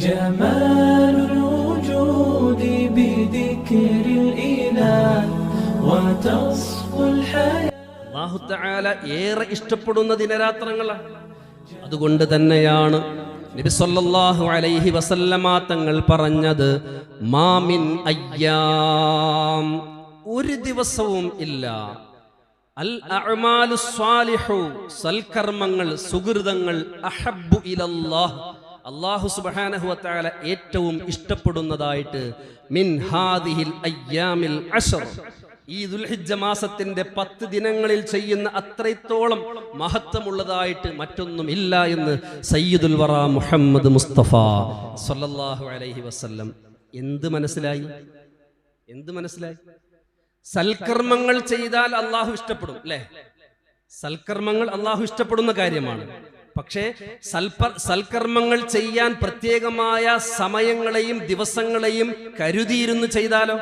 جمال الوجود بذكر الإله وتصفو الحياة അള്ളാഹുത്തആല ഏറെ ഇഷ്ടപ്പെടുന്ന ദിനരാത്രങ്ങളാണ് അതുകൊണ്ട് തന്നെയാണ് നബി സല്ലല്ലാഹു അലൈഹി വസല്ലമ തങ്ങൾ പറഞ്ഞത് മാമിൻ അയ്യാം ഒരു ദിവസവും ഇല്ല അൽ അഅ്മാലു സ്വാലിഹു സൽക്കർമ്മങ്ങൾ സുഹൃതങ്ങൾ അഹബ്ബു ഇലല്ലാഹ് അള്ളാഹു സുബ്ഹാനഹു വതആല ഏറ്റവും ഇഷ്ടപ്പെടുന്നതായിട്ട് മിൻ ഹാദിഹിൽ അയ്യാമിൽ ഈ ദുൽഹിജ്ജ മാസത്തിന്റെ പത്ത് ദിനങ്ങളിൽ ചെയ്യുന്ന അത്രത്തോളം മഹത്വമുള്ളതായിട്ട് മറ്റൊന്നുമില്ല എന്ന് സയ്യിദുൽ വറ മുഹമ്മദ് മുസ്തഫ സല്ലല്ലാഹു അലൈഹി വസല്ലം. എന്ത് മനസ്സിലായി? എന്ത് മനസ്സിലായി? സൽക്കർമ്മങ്ങൾ ചെയ്താൽ അള്ളാഹു ഇഷ്ടപ്പെടും അല്ലേ? സൽക്കർമ്മങ്ങൾ അള്ളാഹു ഇഷ്ടപ്പെടുന്ന കാര്യമാണ്. പക്ഷേ സൽപ സൽക്കർമ്മങ്ങൾ ചെയ്യാൻ പ്രത്യേകമായ സമയങ്ങളെയും ദിവസങ്ങളെയും കരുതിയിരുന്നു ചെയ്താലോ?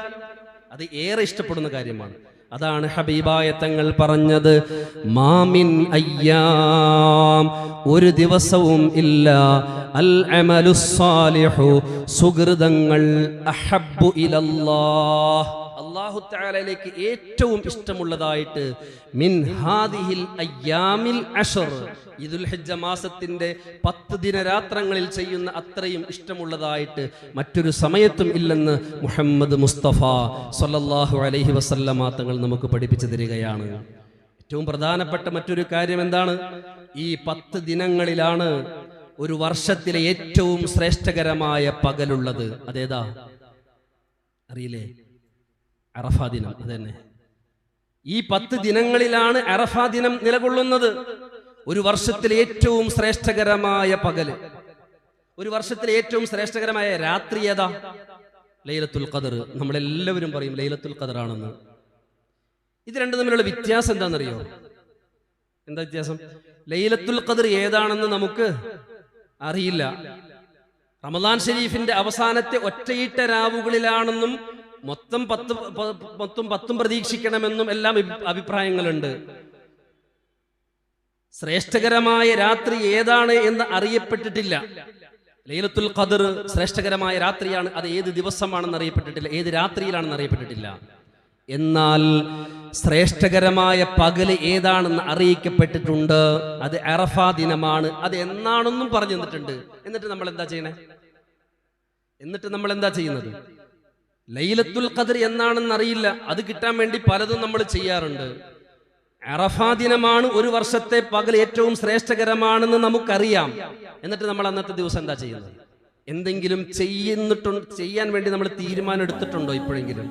അത് ഏറെ ഇഷ്ടപ്പെടുന്ന കാര്യമാണ്. അതാണ് ഹബീബായ തങ്ങൾ പറഞ്ഞത് മാമിൻ അയ്യാം ഒരു ദിവസവും ഇല്ല. അൽ അമലു സാലിഹു സുഹൃതങ്ങൾ അഹബ്ബു ഇലല്ലാഹ്. അള്ളാഹു താലയിലേക്ക് ഏറ്റവും ഇഷ്ടമുള്ളതായിട്ട് മിൻ ഹാദിഹിൽ അയ്യാമിൽ അഷർ. ഇദുൽ ഹജ്ജ മാസത്തിന്റെ പത്ത് ദിനരാത്രങ്ങളിൽ ചെയ്യുന്ന അത്രയും ഇഷ്ടമുള്ളതായിട്ട് മറ്റൊരു സമയത്തും ഇല്ലെന്ന് മുഹമ്മദ് മുസ്തഫ സൊല്ലാഹു അലഹി വസല്ലമ തങ്ങൾ നമുക്ക് പഠിപ്പിച്ചു തരികയാണ്. ഏറ്റവും പ്രധാനപ്പെട്ട മറ്റൊരു കാര്യം എന്താണ്? ഈ പത്ത് ദിനങ്ങളിലാണ് ഒരു വർഷത്തിലെ ഏറ്റവും ശ്രേഷ്ഠകരമായ പകലുള്ളത്. അതേതാ? അറിയില്ലേ? അറഫാ ദിനം അതന്നെ ഈ പത്ത് ദിനങ്ങളിലാണ് അറഫാ ദിനം നിലകൊള്ളുന്നത്. ഒരു വർഷത്തിലെ ഏറ്റവും ശ്രേഷ്ഠകരമായ പകൽ. ഒരു വർഷത്തിലെ ഏറ്റവും ശ്രേഷ്ഠകരമായ രാത്രി ഏതാ? ലൈലത്തുൽ ഖദർ. നമ്മളെല്ലാവരും പറയും ലൈലത്തുൽ ഖദർ ആണെന്ന് ഇത് രണ്ടും തമ്മിലുള്ള വ്യത്യാസം എന്താണെന്നറിയോ? എന്താ വ്യത്യാസം? ലൈലത്തുൽ ഖദർ ഏതാണെന്ന് നമുക്ക് അറിയില്ല. റമദാൻ ഷരീഫിന്റെ അവസാനത്തെ ഒറ്റയിട്ട രാവുകളിലാണെന്നും മൊത്തം പത്ത് മൊത്തം പത്തും പ്രതീക്ഷിക്കണമെന്നും എല്ലാം അഭി- അഭിപ്രായങ്ങളുണ്ട്. ശ്രേഷ്ഠകരമായ രാത്രി ഏതാണ് എന്ന് അറിയപ്പെട്ടിട്ടില്ല. ലൈലത്തുൽ ഖദർ ശ്രേഷ്ഠകരമായ രാത്രിയാണ്. അത് ഏത് ദിവസമാണെന്ന് അറിയപ്പെട്ടിട്ടില്ല. ഏത് രാത്രിയിലാണെന്ന് അറിയപ്പെട്ടിട്ടില്ല. എന്നാൽ ശ്രേഷ്ഠകരമായ പകൽ ഏതാണെന്ന് അറിയിക്കപ്പെട്ടിട്ടുണ്ട്. അത് അറഫാ ദിനമാണ്. അത് എന്നാണെന്നും പറഞ്ഞു തന്നിട്ടുണ്ട്. എന്നിട്ട് നമ്മൾ എന്താ ചെയ്യണേ? എന്നിട്ട് നമ്മൾ എന്താ ചെയ്യുന്നത്? ലൈലത്തുൽ ഖദർ എന്നാണെന്ന് അറിയില്ല. അത് കിട്ടാൻ വേണ്ടി പലതും നമ്മൾ ചെയ്യാറുണ്ട്. അറഫാ ദിനമാണ് ഒരു വർഷത്തെ പകൽ ഏറ്റവും ശ്രേഷ്ഠകരമാണെന്ന് നമുക്കറിയാം. എന്നിട്ട് നമ്മൾ അന്നത്തെ ദിവസം എന്താ ചെയ്യുന്നത്? എന്തെങ്കിലും ചെയ്യുന്നിട്ടു ചെയ്യാൻ വേണ്ടി നമ്മൾ തീരുമാനം എടുത്തിട്ടുണ്ടോ ഇപ്പോഴെങ്കിലും?